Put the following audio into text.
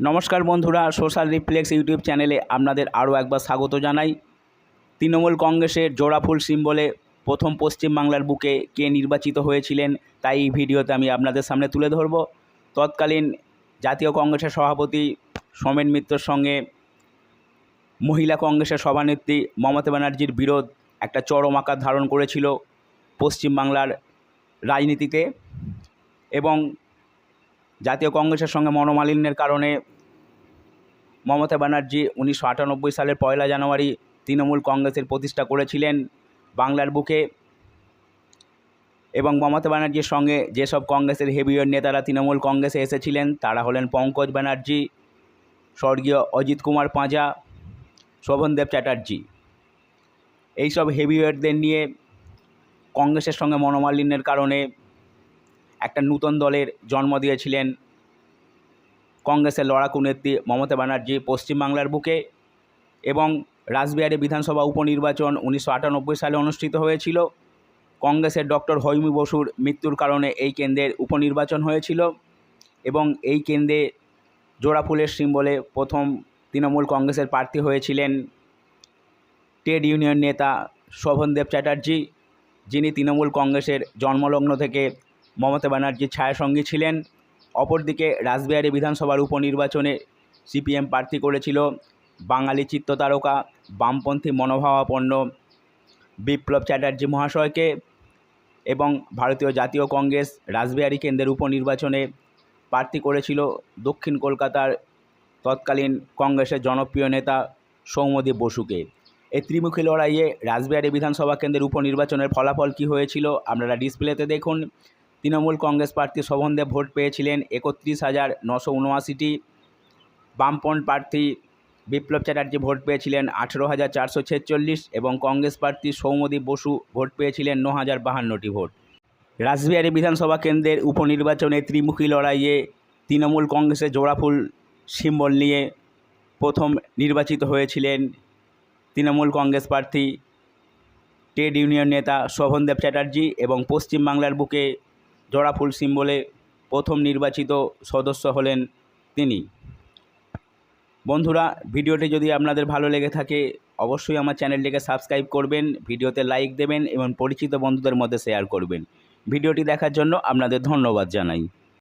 নমস্কার বন্ধুরা, social reflex YouTube চ্যানেলে আপনাদের আরও একবার স্বাগত জানাই। তৃণমূল কংগ্রেসের জোড়াফুল সিম্বলে প্রথম পশ্চিমবাংলার বুকে কে নির্বাচিত হয়েছিলেন, তাই এই ভিডিওতে আমি আপনাদের সামনে তুলে ধরব। তৎকালীন জাতীয় কংগ্রেসের সভাপতি সোমেন মিত্রর সঙ্গে মহিলা কংগ্রেসের সভানেত্রী মমতা ব্যানার্জির বিরোধ একটা চরম আকার ধারণ করেছিল পশ্চিমবাংলার রাজনীতিতে এবং জাতীয় কংগ্রেসের সঙ্গে মনোমালিন্যের কারণে মমতা ব্যানার্জি উনিশশো আটানব্বই সালের পয়লা জানুয়ারি তৃণমূল কংগ্রেসের প্রতিষ্ঠা করেছিলেন বাংলার বুকে এবং মমতা ব্যানার্জির সঙ্গে যেসব কংগ্রেসের হেভিওয়েট নেতারা তৃণমূল কংগ্রেসে এসেছিলেন, তারা হলেন পঙ্কজ ব্যানার্জি, স্বর্গীয় অজিত কুমার পাঁজা, শোভনদেব চ্যাটার্জি। এইসব হেভিওয়েটদের নিয়ে কংগ্রেসের সঙ্গে মনোমালিন্যের কারণে একটা নূতন দলের জন্ম দিয়েছিলেন কংগ্রেসের লড়াকু নেত্রী মমতা ব্যানার্জি পশ্চিমবাংলার বুকে এবং রাসবিহারী বিধানসভা উপনির্বাচন উনিশশো আটানব্বই সালে অনুষ্ঠিত হয়েছিল। কংগ্রেসের ডক্টর হৈমি বসুর মৃত্যুর কারণে এই কেন্দ্রের উপনির্বাচন হয়েছিল এবং এই কেন্দ্রে জোড়াফুলের সিম্বলে প্রথম তৃণমূল কংগ্রেসের প্রার্থী হয়েছিলেন ট্রেড ইউনিয়ন নেতা শোভনদেব চ্যাটার্জি, যিনি তৃণমূল কংগ্রেসের জন্মলগ্ন থেকে মমতা ব্যানার্জির ছায়াসঙ্গী ছিলেন। অপরদিকে রাসবিহারী বিধানসভার উপনির্বাচনে সিপিএম প্রার্থী করেছিল বাঙালি চিত্রতারকা বামপন্থী মনোভাবাপন্ন বিপ্লব চ্যাটার্জি মহাশয়কে এবং ভারতীয় জাতীয় কংগ্রেস রাসবিহারী কেন্দ্রের উপনির্বাচনে প্রার্থী করেছিল দক্ষিণ কলকাতার তৎকালীন কংগ্রেসের জনপ্রিয় নেতা সৌম্যদীপ বসুকে। এই ত্রিমুখী লড়াইয়ে রাসবিহারী বিধানসভা কেন্দ্রের উপনির্বাচনের ফলাফল কী হয়েছিল আপনারা ডিসপ্লেতে দেখুন। তৃণমূল কংগ্রেস প্রার্থী শোভনদেব ভোট পেয়েছিলেন একত্রিশ হাজার নশো উনআশিটি। বামপন্থ প্রার্থী বিপ্লব চ্যাটার্জি ভোট পেয়েছিলেন আঠেরো হাজার চারশো ছেচল্লিশ এবং কংগ্রেস প্রার্থী সৌমদীপ বসু ভোট পেয়েছিলেন ন হাজার বাহান্নটি ভোট। রাসবিহারী বিধানসভা কেন্দ্রের উপনির্বাচনে ত্রিমুখী লড়াইয়ে তৃণমূল কংগ্রেসের জোড়াফুল সিম্বল নিয়ে প্রথম নির্বাচিত হয়েছিলেন তৃণমূল কংগ্রেস প্রার্থী ট্রেড ইউনিয়ন নেতা শোভনদেব চ্যাটার্জি এবং পশ্চিমবাংলার বুকে জোড়াফুল সিম্বলে প্রথম নির্বাচিত সদস্য হলেন তিনি। বন্ধুরা, ভিডিওটি যদি আপনাদের ভালো লেগে থাকে, অবশ্যই আমার চ্যানেলটিকে সাবস্ক্রাইব করবেন, ভিডিওতে লাইক দেবেন এবং পরিচিত বন্ধুদের মধ্যে শেয়ার করবেন। ভিডিওটি দেখার জন্য আপনাদের ধন্যবাদ জানাই।